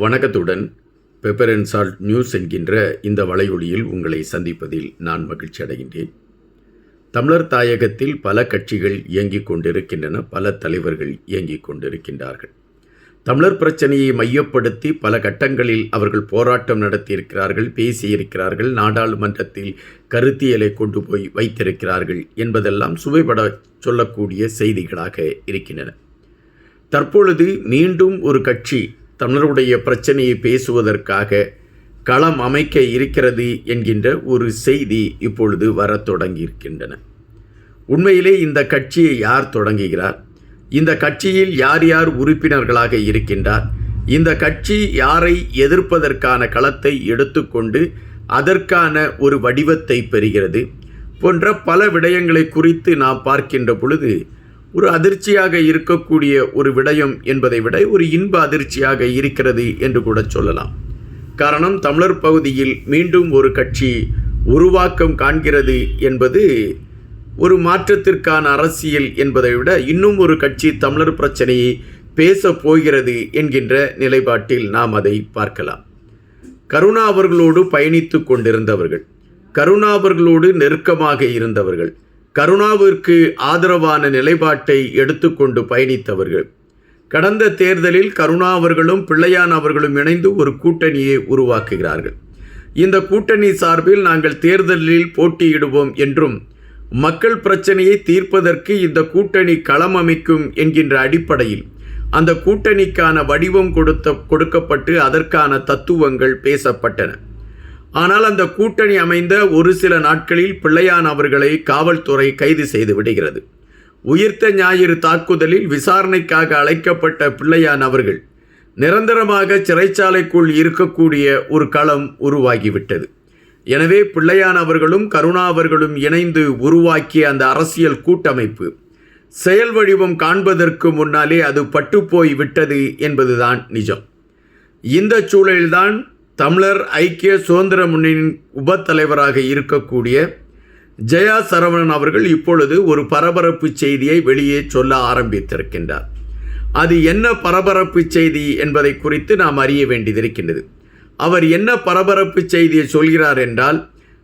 வணக்கத்துடன் pepper and salt news என்கின்ற இந்த வலையொலியில் உங்களை சந்திப்பதில் நான் மகிழ்ச்சி அடைகின்றேன். தமிழர் தாயகத்தில் பல கட்சிகள் இயங்கிக் கொண்டிருக்கின்றன பல தலைவர்கள் இயங்கிக் கொண்டிருக்கின்றார்கள். தமிழர் பிரச்சனையை மையப்படுத்தி பல கட்டங்களில் அவர்கள் போராட்டம் நடத்தியிருக்கிறார்கள் பேசியிருக்கிறார்கள் நாடாளுமன்றத்தில் கருத்தியலை கொண்டு போய் வைத்திருக்கிறார்கள் என்பதெல்லாம் சுவைபட சொல்லக்கூடிய செய்திகளாக இருக்கின்றன. தற்பொழுது மீண்டும் ஒரு கட்சி தமிழருடைய பிரச்சனையை பேசுவதற்காக களம் அமைக்க இருக்கிறது என்கின்ற ஒரு செய்தி இப்பொழுது வரத் தொடங்கியிருக்கின்றன. உண்மையிலே இந்த கட்சியை யார் தொடங்குகிறார்? இந்த கட்சியில் யார் யார் உறுப்பினர்களாக இருக்கின்றார்? இந்த கட்சி யாரை எதிர்ப்பதற்கான களத்தை எடுத்துக்கொண்டு அதற்கான ஒரு வடிவத்தை பெறுகிறது? போன்ற பல விடயங்களை குறித்து நாம் பார்க்கின்ற பொழுது ஒரு அதிர்ச்சியாக இருக்கக்கூடிய ஒரு விடயம் என்பதை விட ஒரு இன்ப அதிர்ச்சியாக இருக்கிறது என்று கூட சொல்லலாம். காரணம் தமிழர் பகுதியில் மீண்டும் ஒரு கட்சி உருவாக்கம் காண்கிறது என்பது ஒரு மாற்றத்திற்கான அரசியல் என்பதை விட இன்னும் ஒரு கட்சி தமிழர் பிரச்சனையை பேசப் போகிறது என்கின்ற நிலைப்பாட்டில் நாம் அதை பார்க்கலாம். கருணா அவர்களோடு பயணித்து கொண்டிருந்தவர்கள் கருணா அவர்களோடு நெருக்கமாக இருந்தவர்கள் கருணாவிற்கு ஆதரவான நிலைப்பாட்டை எடுத்துக்கொண்டு பயணித்தவர்கள். கடந்த தேர்தலில் கருணா அவர்களும் பிள்ளையான் அவர்களும் இணைந்து ஒரு கூட்டணியை உருவாக்குகிறார்கள். இந்த கூட்டணி சார்பில் நாங்கள் தேர்தலில் போட்டியிடுவோம் என்றும் மக்கள் பிரச்சனையை தீர்ப்பதற்கு இந்த கூட்டணி களம் அமைக்கும் என்கின்ற அடிப்படையில் அந்த கூட்டணிக்கான வடிவம் கொடுத்த கொடுக்கப்பட்டு அதற்கான தத்துவங்கள் பேசப்பட்டன. ஆனால் அந்த கூட்டணி அமைந்த ஒரு சில நாட்களில் பிள்ளையான் அவர்களை காவல்துறை கைது செய்து விடுகிறது. உயிர்த்த ஞாயிறு தாக்குதலில் விசாரணைக்காக அழைக்கப்பட்ட பிள்ளையான் அவர்கள் நிரந்தரமாக சிறைச்சாலைக்குள் இருக்கக்கூடிய ஒரு களம் உருவாகிவிட்டது. எனவே பிள்ளையான் அவர்களும் கருணா அவர்களும் இணைந்து உருவாக்கிய அந்த அரசியல் கூட்டமைப்பு செயல் வடிவம் காண்பதற்கு முன்னாலே அது பட்டுப்போய் விட்டது என்பதுதான் நிஜம். இந்த சூழலில்தான் தமிழர் ஐக்கிய சுதந்திர முன்னணியின் உபத்தலைவராக இருக்கக்கூடிய ஜெயா சரவணன் அவர்கள் இப்பொழுது ஒரு பரபரப்பு செய்தியை வெளியே சொல்ல ஆரம்பித்திருக்கின்றார். அது என்ன பரபரப்பு செய்தி என்பதை குறித்து நாம் அறிய வேண்டியதிருக்கின்றது அவர் என்ன பரபரப்பு செய்தியை சொல்கிறார் என்றால்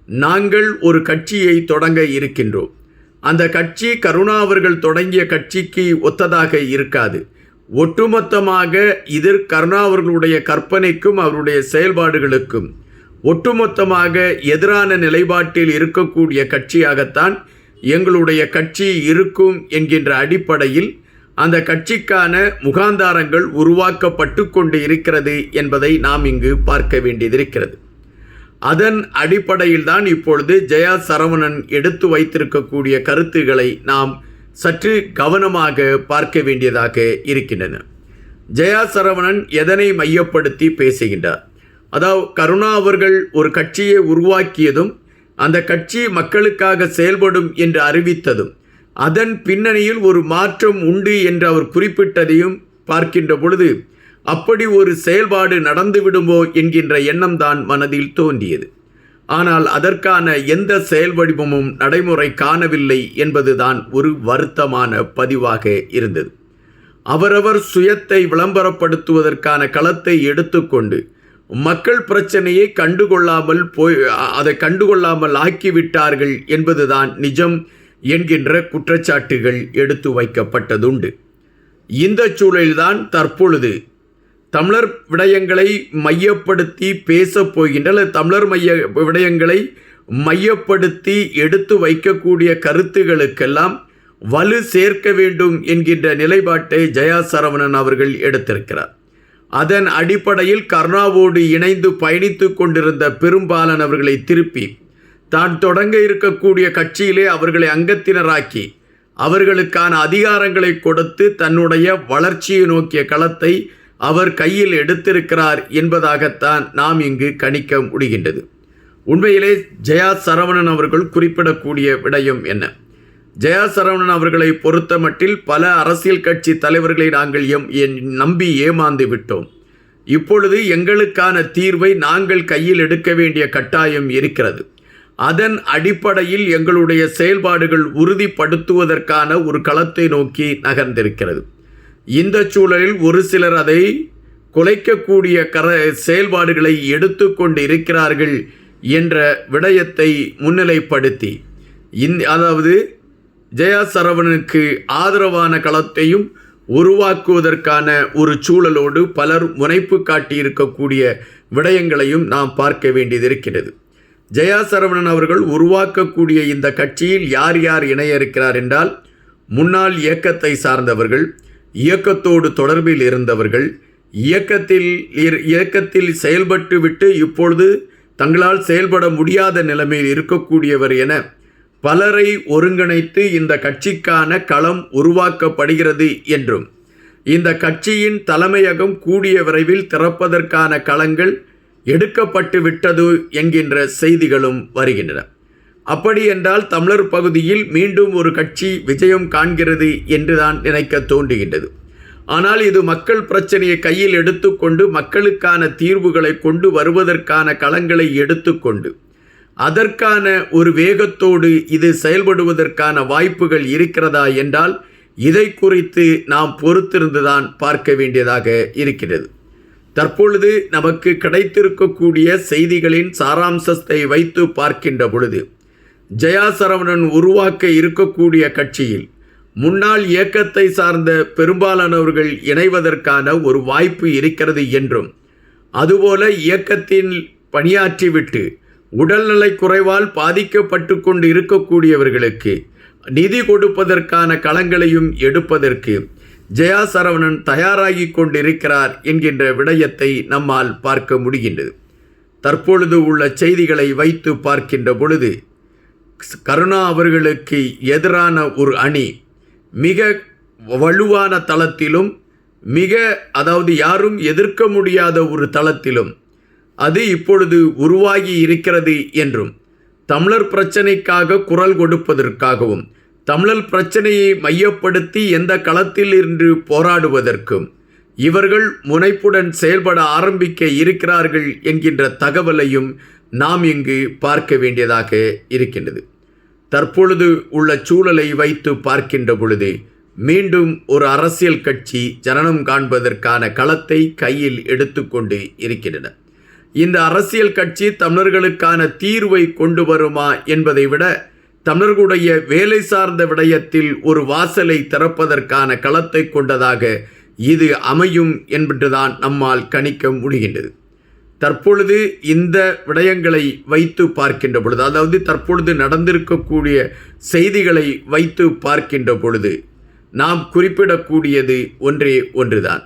நாங்கள் ஒரு கட்சியை தொடங்க இருக்கின்றோம். அந்த கட்சி கருணா அவர்கள் தொடங்கிய கட்சிக்கு ஒத்ததாக இருக்காது. ஒட்டுமொத்தமாக இது கருணா அவர்களுடைய கற்பனைக்கும் அவருடைய செயல்பாடுகளுக்கும் ஒட்டுமொத்தமாக எதிரான நிலைப்பாட்டில் இருக்கக்கூடிய கட்சியாகத்தான் எங்களுடைய கட்சி இருக்கும் என்கின்ற அடிப்படையில் அந்த கட்சிக்கான முகாந்தாரங்கள் உருவாக்கப்பட்டு கொண்டு இருக்கிறது என்பதை நாம் இங்கு பார்க்க வேண்டியதிருக்கிறது. அதன் அடிப்படையில் தான் இப்பொழுது ஜெயா சரவணன் எடுத்து வைத்திருக்கக்கூடிய கருத்துக்களை நாம் சற்று கவனமாக பார்க்க வேண்டியதாக இருக்கின்றன. ஜெயா சரவணன் எதனை மையப்படுத்தி பேசுகின்றார்? அதாவது கருணா அவர்கள் ஒரு கட்சியை உருவாக்கியதும் அந்த கட்சி மக்களுக்காக செயல்படும் என்று அறிவித்ததும் அதன் பின்னணியில் ஒரு மாற்றம் உண்டு என்று அவர் குறிப்பிட்டதையும் பார்க்கின்ற பொழுது அப்படி ஒரு செயல்பாடு நடந்துவிடுமோ என்கின்ற எண்ணம்தான் மனதில் தோன்றியது. ஆனால் அதற்கான எந்த செயல் வடிவமும் நடைமுறை காணவில்லை என்பதுதான் ஒரு வருத்தமான பதிவாக இருந்தது. அவரவர் சுயத்தை விளம்பரப்படுத்துவதற்கான களத்தை எடுத்துக்கொண்டு மக்கள் பிரச்சனையை கண்டுகொள்ளாமல் போய் அதை கண்டுகொள்ளாமல் ஆக்கிவிட்டார்கள் என்பதுதான் நிஜம் என்கின்ற குற்றச்சாட்டுகள் எடுத்து வைக்கப்பட்டதுண்டு. இந்த சூழலில்தான் தற்பொழுது தமிழர் விடயங்களை மையப்படுத்தி பேசப் போகின்ற அல்லது தமிழர் மைய விடயங்களை மையப்படுத்தி எடுத்து வைக்கக்கூடிய கருத்துகளுக்கெல்லாம் வலு சேர்க்க வேண்டும் என்கின்ற நிலைப்பாட்டை ஜெயா சரவணன் அவர்கள் எடுத்திருக்கிறார். அதன் அடிப்படையில் கர்ணாவோடு இணைந்து பயணித்து கொண்டிருந்த பெரும்பாலன் அவர்களை திருப்பி தான் தொடங்க இருக்கக்கூடிய கட்சியிலே அவர்களை அங்கத்தினராக்கி அவர்களுக்கான அதிகாரங்களை கொடுத்து தன்னுடைய வளர்ச்சியை நோக்கிய களத்தை அவர் கையில் எடுத்திருக்கிறார் என்பதாகத்தான் நாம் இங்கு கணிக்க முடிகின்றது. உண்மையிலே ஜெயா சரவணன் அவர்கள் குறிப்பிடக்கூடிய விடயம் என்ன? ஜெயா சரவணன் அவர்களை பொறுத்தமட்டில் பல அரசியல் கட்சி தலைவர்களை நாங்கள் எம் நம்பி ஏமாந்து விட்டோம். இப்பொழுது எங்களுக்கான தீர்வை நாங்கள் கையில் எடுக்க வேண்டிய கட்டாயம் இருக்கிறது. அதன் அடிப்படையில் எங்களுடைய செயல்பாடுகள் உறுதிப்படுத்துவதற்கான ஒரு களத்தை நோக்கி நகர்ந்திருக்கிறது. இந்த சூழலில் ஒரு சிலர் அதை குலைக்கக்கூடிய கர செயல்பாடுகளை எடுத்துக்கொண்டு இருக்கிறார்கள் என்ற விடயத்தை முன்னிலைப்படுத்தி. இந் அதாவது ஜெயா சரவணனுக்கு ஆதரவான களத்தையும் உருவாக்குவதற்கான ஒரு சூழலோடு பலர் முனைப்பு காட்டியிருக்கக்கூடிய விடயங்களையும் நாம் பார்க்க வேண்டியது இருக்கிறது ஜெயா சரவணன் அவர்கள் உருவாக்கக்கூடிய இந்த கட்சியில் யார் யார் இணைய இருக்கிறார் என்றால் முன்னாள் இயக்கத்தை சார்ந்தவர்கள் இயக்கத்தோடு தொடர்பில் இருந்தவர்கள் இயக்கத்தில் இரு- இயக்கத்தில் செயல்பட்டு விட்டு இப்பொழுது தங்களால் செயல்பட முடியாத நிலைமையில் இருக்கக்கூடியவர் என பலரை ஒருங்கிணைத்து இந்த கட்சிக்கான களம் உருவாக்கப்படுகிறது என்றும் இந்த கட்சியின் தலைமையகம் கூடிய விரைவில் திறப்பதற்கான களங்கள் எடுக்கப்பட்டு விட்டது என்கின்ற செய்திகளும் வருகின்றன. அப்படி என்றால் தமிழர் பகுதியில் மீண்டும் ஒரு கட்சி விஜயம் காண்கிறது என்றுதான் நினைக்க தோன்றுகின்றது. ஆனால் இது மக்கள் பிரச்சனையை கையில் எடுத்துக்கொண்டு மக்களுக்கான தீர்வுகளை கொண்டு வருவதற்கான களங்களை எடுத்துக்கொண்டு அதற்கான ஒரு வேகத்தோடு இது செயல்படுவதற்கான வாய்ப்புகள் இருக்கிறதா என்றால் இதை குறித்து நாம் பொறுத்திருந்துதான் பார்க்க வேண்டியதாக இருக்கிறது. தற்பொழுது நமக்கு கிடைத்திருக்கக்கூடிய செய்திகளின் சாராம்சத்தை வைத்து பார்க்கின்ற பொழுது ஜெயா சரவணன் உருவாக்க இருக்கக்கூடிய கட்சியில் முன்னாள் இயக்கத்தை சார்ந்த பெரும்பாலானவர்கள் இணைவதற்கான ஒரு வாய்ப்பு இருக்கிறது என்றும் அதுபோல இயக்கத்தில் பணியாற்றிவிட்டு உடல்நலை குறைவால் பாதிக்கப்பட்டு கொண்டு இருக்கக்கூடியவர்களுக்கு நிதி கொடுப்பதற்கான களங்களையும் எடுப்பதற்கு ஜெயா சரவணன் தயாராகி கொண்டிருக்கிறார் என்கின்ற விடயத்தை நம்மால் பார்க்க முடிகின்றது. தற்பொழுது உள்ள செய்திகளை வைத்து பார்க்கின்ற பொழுது கருணா அவர்களுக்கு எதிரான ஒரு அணி மிக வலுவான தளத்திலும் மிக அதாவது யாரும் எதிர்க்க முடியாத ஒரு தளத்திலும் அது இப்பொழுது உருவாகி இருக்கிறது என்றும் தமிழர் பிரச்சனைக்காக குரல் கொடுப்பதற்காகவும் தமிழர் பிரச்சனையை மையப்படுத்தி எந்த களத்தில் இருந்து போராடுவதற்கும் இவர்கள் முனைப்புடன் செயல்பட ஆரம்பிக்க இருக்கிறார்கள் என்கின்ற தகவலையும் நாம் இங்கு பார்க்க வேண்டியதாக இருக்கின்றது. தற்பொழுது உள்ள சூழலை வைத்து பார்க்கின்ற பொழுது மீண்டும் ஒரு அரசியல் கட்சி ஜனனம் காண்பதற்கான களத்தை கையில் எடுத்துக்கொண்டு இருக்கின்றன. இந்த அரசியல் கட்சி தமிழர்களுக்கான தீர்வை கொண்டு வருமா என்பதை விட தமிழர்களுடைய வேலை சார்ந்த விடயத்தில் ஒரு வாசலை திறப்பதற்கான களத்தை கொண்டதாக இது அமையும் என்பதுதான் நம்மால் கணிக்க முடிகின்றது. தற்பொழுது இந்த விடயங்களை வைத்து பார்க்கின்ற பொழுது அதாவது தற்பொழுது நடந்திருக்கக்கூடிய செய்திகளை வைத்து பார்க்கின்ற பொழுது நாம் குறிப்பிடக்கூடியது ஒன்றே ஒன்றுதான்.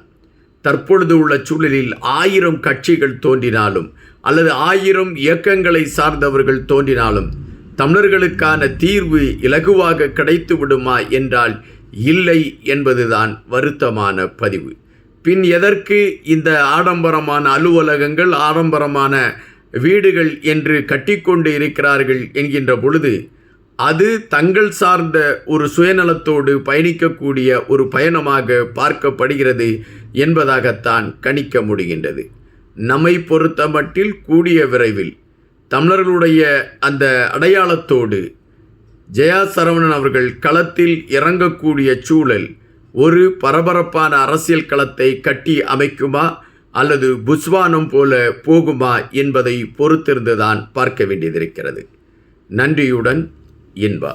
தற்பொழுது உள்ள சூழலில் ஆயிரம் கட்சிகள் தோன்றினாலும் அல்லது ஆயிரம் இயக்கங்களை சார்ந்தவர்கள் தோன்றினாலும் தமிழர்களுக்கான தீர்வு இலகுவாக கிடைத்து விடுமா என்றால் இல்லை என்பதுதான் வருத்தமான பதிவு. பின் எதற்கு இந்த ஆடம்பரமான அலுவலகங்கள் ஆடம்பரமான வீடுகள் என்று கட்டிக்கொண்டு இருக்கிறார்கள் என்கின்ற பொழுது அது தங்கள் சார்ந்த ஒரு சுயநலத்தோடு பயணிக்கக்கூடிய ஒரு பயணமாக பார்க்கப்படுகிறது என்பதாகத்தான் கணிக்க முடிகின்றது. நம்மை பொறுத்த மட்டில் கூடிய விரைவில் தமிழர்களுடைய அந்த அடையாளத்தோடு ஜெயா சரவணன் அவர்கள் களத்தில் இறங்கக்கூடிய சூழல் ஒரு பரபரப்பான அரசியல் களத்தை கட்டி அமைக்குமா? அல்லது புஸ்வானம் போல போகுமா என்பதை பொறுத்திருந்துதான் பார்க்க வேண்டியதிருக்கிறது. நன்றியுடன் இன்பா.